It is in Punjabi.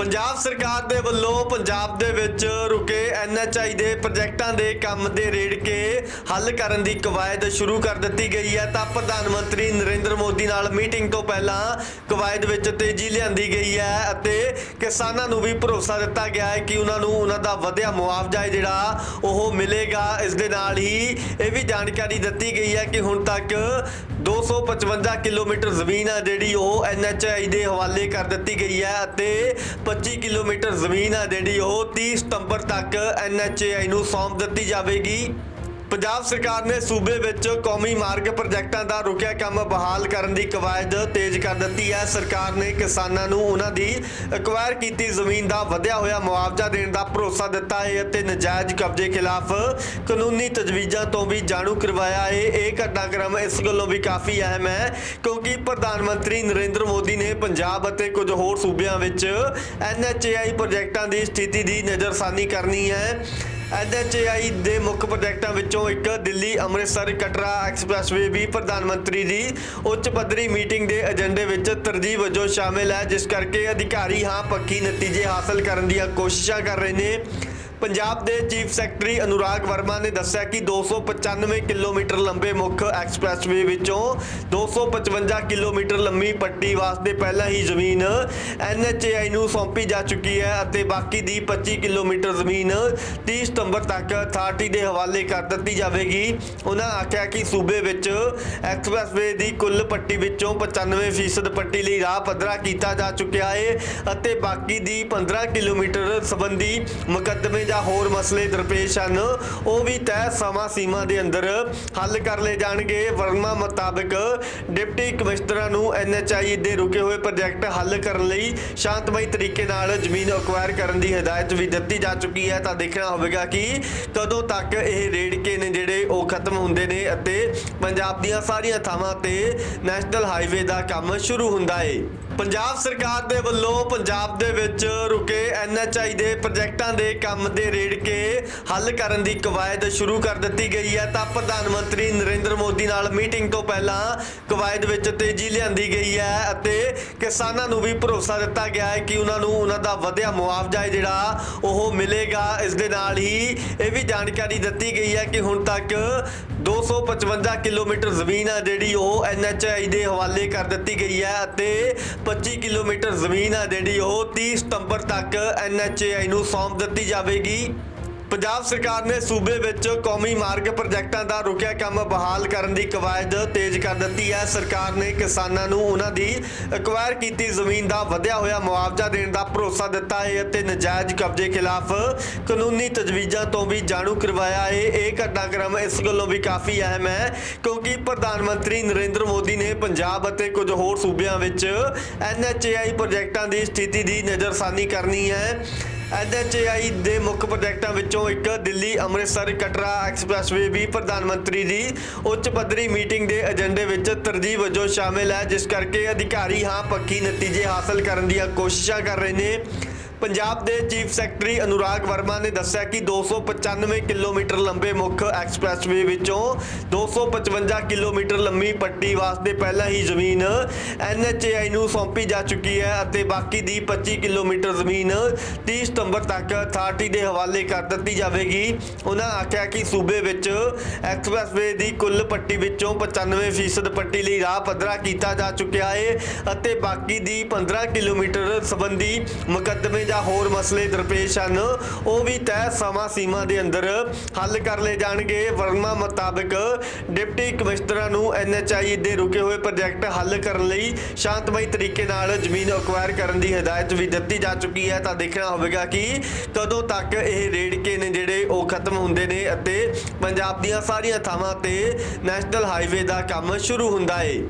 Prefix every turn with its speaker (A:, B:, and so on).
A: ਪੰਜਾਬ ਸਰਕਾਰ ਦੇ ਵੱਲੋਂ ਪੰਜਾਬ ਦੇ ਵਿੱਚ ਰੁਕੇ ਐਨਐਚਆਈ ਦੇ ਪ੍ਰੋਜੈਕਟਾਂ ਦੇ ਕੰਮ ਦੇ ਰੇੜ ਕੇ ਹੱਲ ਕਰਨ ਦੀ ਕਵਾਇਦ ਸ਼ੁਰੂ ਕਰ ਦਿੱਤੀ ਗਈ ਹੈ। ਤਾਂ ਪ੍ਰਧਾਨ ਮੰਤਰੀ ਨਰਿੰਦਰ ਮੋਦੀ ਨਾਲ ਮੀਟਿੰਗ ਤੋਂ ਪਹਿਲਾਂ ਕਵਾਇਦ ਵਿੱਚ ਤੇਜ਼ੀ ਲਿਆਂਦੀ ਗਈ ਹੈ ਅਤੇ ਕਿਸਾਨਾਂ ਨੂੰ ਵੀ ਭਰੋਸਾ ਦਿੱਤਾ ਗਿਆ ਹੈ ਕਿ ਉਹਨਾਂ ਨੂੰ ਉਹਨਾਂ ਦਾ ਵਧਿਆ ਮੁਆਵਜ਼ਾ ਹੈ ਜਿਹੜਾ ਉਹ ਮਿਲੇਗਾ। ਇਸ ਦੇ ਨਾਲ ਹੀ ਇਹ ਵੀ ਜਾਣਕਾਰੀ ਦਿੱਤੀ ਗਈ ਹੈ ਕਿ ਹੁਣ ਤੱਕ 255 ਕਿਲੋਮੀਟਰ ਜ਼ਮੀਨ ਆ ਜਿਹੜੀ ਉਹ ਐਨਐਚਆਈ ਦੇ ਹਵਾਲੇ ਕਰ ਦਿੱਤੀ ਗਈ ਹੈ ਅਤੇ 25 ਕਿਲੋਮੀਟਰ ਜ਼ਮੀਨ ਆ ਜਿਹੜੀ ਉਹ 30 ਸਤੰਬਰ ਤੱਕ ਐਨਐਚਆਈ ਨੂੰ ਸੌਂਪ ਦਿੱਤੀ ਜਾਵੇਗੀ। ਪੰਜਾਬ ਸਰਕਾਰ ਨੇ ਸੂਬੇ ਵਿੱਚ ਕੌਮੀ ਮਾਰਗ ਪ੍ਰੋਜੈਕਟਾਂ ਦਾ ਰੁਕਿਆ ਕੰਮ ਬਹਾਲ ਕਰਨ ਦੀ ਕਵਾਇਦ ਤੇਜ਼ ਕਰ ਦਿੱਤੀ ਹੈ। ਸਰਕਾਰ ਨੇ ਕਿਸਾਨਾਂ ਨੂੰ ਉਹਨਾਂ ਦੀ ਐਕਵਾਇਰ ਕੀਤੀ ਜ਼ਮੀਨ ਦਾ ਵਧਿਆ ਹੋਇਆ ਮੁਆਵਜ਼ਾ ਦੇਣ ਦਾ ਭਰੋਸਾ ਦਿੱਤਾ ਹੈ ਅਤੇ ਨਜਾਇਜ਼ ਕਬਜ਼ੇ ਖਿਲਾਫ ਕਾਨੂੰਨੀ ਤਜਵੀਜ਼ਾਂ ਤੋਂ ਵੀ ਜਾਣੂ ਕਰਵਾਇਆ ਹੈ। ਇਹ ਘਟਨਾਕ੍ਰਮ ਇਸ ਗੱਲੋਂ ਵੀ ਕਾਫੀ ਅਹਿਮ ਹੈ ਕਿਉਂਕਿ ਪ੍ਰਧਾਨ ਮੰਤਰੀ ਨਰਿੰਦਰ ਮੋਦੀ ਨੇ ਪੰਜਾਬ ਅਤੇ ਕੁਝ ਹੋਰ ਸੂਬਿਆਂ ਵਿੱਚ ਐਨਐਚਏਆਈ ਪ੍ਰੋਜੈਕਟਾਂ ਦੀ ਸਥਿਤੀ ਦੀ ਨਜ਼ਰਸਾਨੀ ਕਰਨੀ ਹੈ। ਐਨਐਚਏਆਈ ਦੇ ਮੁੱਖ ਪ੍ਰੋਜੈਕਟਾਂ ਵਿੱਚੋਂ ਇੱਕ ਦਿੱਲੀ ਅੰਮ੍ਰਿਤਸਰ ਕਟਰਾ ਐਕਸਪ੍ਰੈਸਵੇ ਵੀ ਪ੍ਰਧਾਨ ਮੰਤਰੀ ਦੀ ਉੱਚ ਪੱਧਰੀ ਮੀਟਿੰਗ ਦੇ ਏਜੰਡੇ ਵਿੱਚ ਤਰਜੀਹ ਵਜੋਂ ਸ਼ਾਮਿਲ ਹੈ, ਜਿਸ ਕਰਕੇ ਅਧਿਕਾਰੀ ਹਾਂ ਪੱਖੀ ਨਤੀਜੇ ਹਾਸਲ ਕਰਨ ਦੀਆਂ ਕੋਸ਼ਿਸ਼ਾਂ ਕਰ ਰਹੇ ਨੇ। ਪੰਜਾਬ ਦੇ ਚੀਫ ਸੈਕਟਰੀ ਅਨੁਰਾਗ ਵਰਮਾ ਨੇ ਦੱਸਿਆ ਕਿ 295 ਕਿਲੋਮੀਟਰ ਲੰਬੇ ਮੁੱਖ ਐਕਸਪ੍ਰੈਸਵੇ ਵਿੱਚੋਂ 255 ਕਿਲੋਮੀਟਰ ਲੰਮੀ ਪੱਟੀ ਵਾਸਤੇ ਪਹਿਲਾਂ ਹੀ ਜ਼ਮੀਨ ਐਨਐਚਏਆਈ ਨੂੰ ਸੌਂਪੀ ਜਾ ਚੁੱਕੀ ਹੈ ਅਤੇ ਬਾਕੀ ਦੀ 25 ਕਿਲੋਮੀਟਰ ਜ਼ਮੀਨ 30 ਸਤੰਬਰ ਤੱਕ ਅਥਾਰਟੀ ਦੇ ਹਵਾਲੇ ਕਰ ਦਿੱਤੀ ਜਾਵੇਗੀ। ਉਹਨਾਂ ਆਖਿਆ ਕਿ ਸੂਬੇ ਵਿੱਚ ਐਕਸਪ੍ਰੈਸਵੇ ਦੀ ਕੁੱਲ ਪੱਟੀ ਵਿੱਚੋਂ 95% ਪੱਟੀ ਲਈ ਰਾਹ ਪੱਧਰਾ ਕੀਤਾ ਜਾ ਚੁੱਕਿਆ ਹੈ ਅਤੇ ਬਾਕੀ ਦੀ 15 ਕਿਲੋਮੀਟਰ ਸੰਬੰਧੀ ਮੁਕੱਦਮੇ ਜਾਂ ਹੋਰ ਮਸਲੇ ਦਰਪੇਸ਼ ਹਨ, ਉਹ ਵੀ ਤੈਅ ਸਮਾਂ ਸੀਮਾ ਦੇ ਅੰਦਰ ਹੱਲ ਕਰ ਲਏ ਜਾਣਗੇ। ਵਰਮਾ ਮੁਤਾਬਕ ਡਿਪਟੀ ਕਮਿਸ਼ਨਰਾਂ ਨੂੰ ਐਨਐਚਆਈ ਦੇ ਰੁਕੇ ਹੋਏ ਪ੍ਰੋਜੈਕਟ ਹੱਲ ਕਰਨ ਲਈ ਸ਼ਾਂਤਮਈ ਤਰੀਕੇ ਨਾਲ ਜ਼ਮੀਨ ਅਕਵਾਇਰ ਕਰਨ ਦੀ ਹਦਾਇਤ ਵੀ ਦਿੱਤੀ ਜਾ ਚੁੱਕੀ ਹੈ। ਤਾਂ ਦੇਖਣਾ ਹੋਵੇਗਾ ਕਿ ਕਦੋਂ ਤੱਕ ਇਹ ਰੇੜਕੇ ਨੇ ਜਿਹੜੇ ਉਹ ਖਤਮ ਹੁੰਦੇ ਨੇ ਅਤੇ ਪੰਜਾਬ ਦੀਆਂ ਸਾਰੀਆਂ ਥਾਵਾਂ ਤੇ ਨੈਸ਼ਨਲ ਹਾਈਵੇ ਦਾ ਕੰਮ ਸ਼ੁਰੂ ਹੁੰਦਾ ਏ। ਪੰਜਾਬ ਸਰਕਾਰ ਦੇ ਵੱਲੋਂ ਪੰਜਾਬ ਦੇ ਵਿੱਚ ਰੁਕੇ ਐਨਐਚਆਈ ਦੇ ਪ੍ਰੋਜੈਕਟਾਂ ਦੇ ਕੰਮ ਦੇ ਰੇੜ ਕੇ ਹੱਲ ਕਰਨ ਦੀ ਕਵਾਇਦ ਸ਼ੁਰੂ ਕਰ ਦਿੱਤੀ ਗਈ ਹੈ। ਤਾਂ ਪ੍ਰਧਾਨ ਮੰਤਰੀ ਨਰਿੰਦਰ ਮੋਦੀ ਨਾਲ ਮੀਟਿੰਗ ਤੋਂ ਪਹਿਲਾਂ ਕਵਾਇਦ ਵਿੱਚ ਤੇਜ਼ੀ ਲਿਆਂਦੀ ਗਈ ਹੈ ਅਤੇ ਕਿਸਾਨਾਂ ਨੂੰ ਵੀ ਭਰੋਸਾ ਦਿੱਤਾ ਗਿਆ ਹੈ ਕਿ ਉਹਨਾਂ ਨੂੰ ਉਹਨਾਂ ਦਾ ਵਧਿਆ ਮੁਆਵਜ਼ਾ ਹੈ ਜਿਹੜਾ ਉਹ ਮਿਲੇਗਾ। ਇਸ ਦੇ ਨਾਲ ਹੀ ਇਹ ਵੀ ਜਾਣਕਾਰੀ ਦਿੱਤੀ ਗਈ ਹੈ ਕਿ ਹੁਣ ਤੱਕ 255 ਕਿਲੋਮੀਟਰ ਜ਼ਮੀਨ ਆ ਜਿਹੜੀ ਉਹ ਐਨਐਚਆਈ ਦੇ ਹਵਾਲੇ ਕਰ ਦਿੱਤੀ ਗਈ ਹੈ ਅਤੇ 25 ਕਿਲੋਮੀਟਰ ਜ਼ਮੀਨ ਆ ਜਿਹੜੀ ਉਹ 30 ਸਤੰਬਰ ਤੱਕ ਐਨਐਚਏਆਈ ਨੂੰ ਸੌਂਪ ਦਿੱਤੀ ਜਾਵੇਗੀ। ਪੰਜਾਬ ਸਰਕਾਰ ਨੇ ਸੂਬੇ ਵਿੱਚ ਕੌਮੀ ਮਾਰਗ ਪ੍ਰੋਜੈਕਟਾਂ ਦਾ ਰੁਕਿਆ ਕੰਮ ਬਹਾਲ ਕਰਨ ਦੀ ਕਵਾਇਦ ਤੇਜ਼ ਕਰ ਦਿੱਤੀ ਹੈ। ਸਰਕਾਰ ਨੇ ਕਿਸਾਨਾਂ ਨੂੰ ਉਹਨਾਂ ਦੀ ਐਕਵਾਇਰ ਕੀਤੀ ਜ਼ਮੀਨ ਦਾ ਵਧਿਆ ਹੋਇਆ ਮੁਆਵਜ਼ਾ ਦੇਣ ਦਾ ਭਰੋਸਾ ਦਿੱਤਾ ਹੈ ਅਤੇ ਨਜਾਇਜ਼ ਕਬਜ਼ੇ ਖਿਲਾਫ ਕਾਨੂੰਨੀ ਤਜਵੀਜ਼ਾਂ ਤੋਂ ਵੀ ਜਾਣੂ ਕਰਵਾਇਆ ਹੈ। ਇਹ ਘਟਨਾਕ੍ਰਮ ਇਸ ਗੱਲੋਂ ਵੀ ਕਾਫੀ ਅਹਿਮ ਹੈ ਕਿਉਂਕਿ ਪ੍ਰਧਾਨ ਮੰਤਰੀ ਨਰਿੰਦਰ ਮੋਦੀ ਨੇ ਪੰਜਾਬ ਅਤੇ ਕੁਝ ਹੋਰ ਸੂਬਿਆਂ ਵਿੱਚ ਐਨਐਚਏਆਈ ਪ੍ਰੋਜੈਕਟਾਂ ਦੀ ਸਥਿਤੀ ਦੀ ਨਜ਼ਰਸਾਨੀ ਕਰਨੀ ਹੈ। ਐਨਐਚਏਆਈ ਦੇ ਮੁੱਖ ਪ੍ਰੋਜੈਕਟਾਂ ਵਿੱਚੋਂ ਇੱਕ ਦਿੱਲੀ ਅੰਮ੍ਰਿਤਸਰ ਕਟਰਾ ਐਕਸਪ੍ਰੈਸਵੇ ਵੀ ਪ੍ਰਧਾਨ ਮੰਤਰੀ ਦੀ ਉੱਚ ਪੱਧਰੀ ਮੀਟਿੰਗ ਦੇ ਏਜੰਡੇ ਵਿੱਚ ਤਰਜੀਹ ਵਜੋਂ ਸ਼ਾਮਿਲ ਹੈ, ਜਿਸ ਕਰਕੇ ਅਧਿਕਾਰੀ ਹਾਂ ਪੱਖੀ ਨਤੀਜੇ ਹਾਸਲ ਕਰਨ ਦੀਆਂ ਕੋਸ਼ਿਸ਼ਾਂ ਕਰ ਰਹੇ ਨੇ। ਪੰਜਾਬ ਦੇ ਚੀਫ ਸੈਕਟਰੀ ਅਨੁਰਾਗ ਵਰਮਾ ਨੇ ਦੱਸਿਆ ਕਿ 295 ਕਿਲੋਮੀਟਰ ਲੰਬੇ ਮੁੱਖ ਐਕਸਪ੍ਰੈਸਵੇ ਵਿੱਚੋਂ 255 ਕਿਲੋਮੀਟਰ ਲੰਮੀ ਪੱਟੀ ਵਾਸਤੇ ਪਹਿਲਾਂ ਹੀ ਜ਼ਮੀਨ ਐਨਐਚਏਆਈ ਨੂੰ ਸੌਂਪੀ ਜਾ ਚੁੱਕੀ ਹੈ ਅਤੇ ਬਾਕੀ ਦੀ 25 ਕਿਲੋਮੀਟਰ ਜ਼ਮੀਨ 30 ਸਤੰਬਰ ਤੱਕ ਅਥਾਰਟੀ ਦੇ ਹਵਾਲੇ ਕਰ ਦਿੱਤੀ ਜਾਵੇਗੀ। ਉਹਨਾਂ ਆਖਿਆ ਕਿ ਸੂਬੇ ਵਿੱਚ ਐਕਸਪ੍ਰੈਸਵੇ ਦੀ ਕੁੱਲ ਪੱਟੀ ਵਿੱਚੋਂ 95% ਪੱਟੀ ਲਈ ਰਾਹ ਪੱਧਰਾ ਕੀਤਾ ਜਾ ਚੁੱਕਿਆ ਹੈ ਅਤੇ ਬਾਕੀ ਦੀ 15 ਕਿਲੋਮੀਟਰ ਸੰਬੰਧੀ ਮੁਕੱਦਮੇ ਜਾਂ ਹੋਰ ਮਸਲੇ ਦਰਪੇਸ਼ ਹਨ, ਉਹ ਵੀ ਤੈਅ ਸਮਾਂ ਸੀਮਾ ਦੇ ਅੰਦਰ ਹੱਲ ਕਰ ਲਏ ਜਾਣਗੇ। ਵਰਮਾ ਮੁਤਾਬਕ ਡਿਪਟੀ ਕਮਿਸ਼ਨਰਾਂ ਨੂੰ ਐਨਐਚਆਈ ਦੇ ਰੁਕੇ ਹੋਏ ਪ੍ਰੋਜੈਕਟ ਹੱਲ ਕਰਨ ਲਈ ਸ਼ਾਂਤਮਈ ਤਰੀਕੇ ਨਾਲ ਜ਼ਮੀਨ ਅਕਵਾਇਰ ਕਰਨ ਦੀ ਹਦਾਇਤ ਵੀ ਦਿੱਤੀ ਜਾ ਚੁੱਕੀ ਹੈ। ਤਾਂ ਦੇਖਣਾ ਹੋਵੇਗਾ ਕਿ ਕਦੋਂ ਤੱਕ ਇਹ ਰੇੜਕੇ ਨੇ ਜਿਹੜੇ ਉਹ ਖਤਮ ਹੁੰਦੇ ਨੇ ਅਤੇ ਪੰਜਾਬ ਦੀਆਂ ਸਾਰੀਆਂ ਥਾਵਾਂ ਤੇ ਨੈਸ਼ਨਲ ਹਾਈਵੇ ਦਾ ਕੰਮ ਸ਼ੁਰੂ ਹੁੰਦਾ ਏ।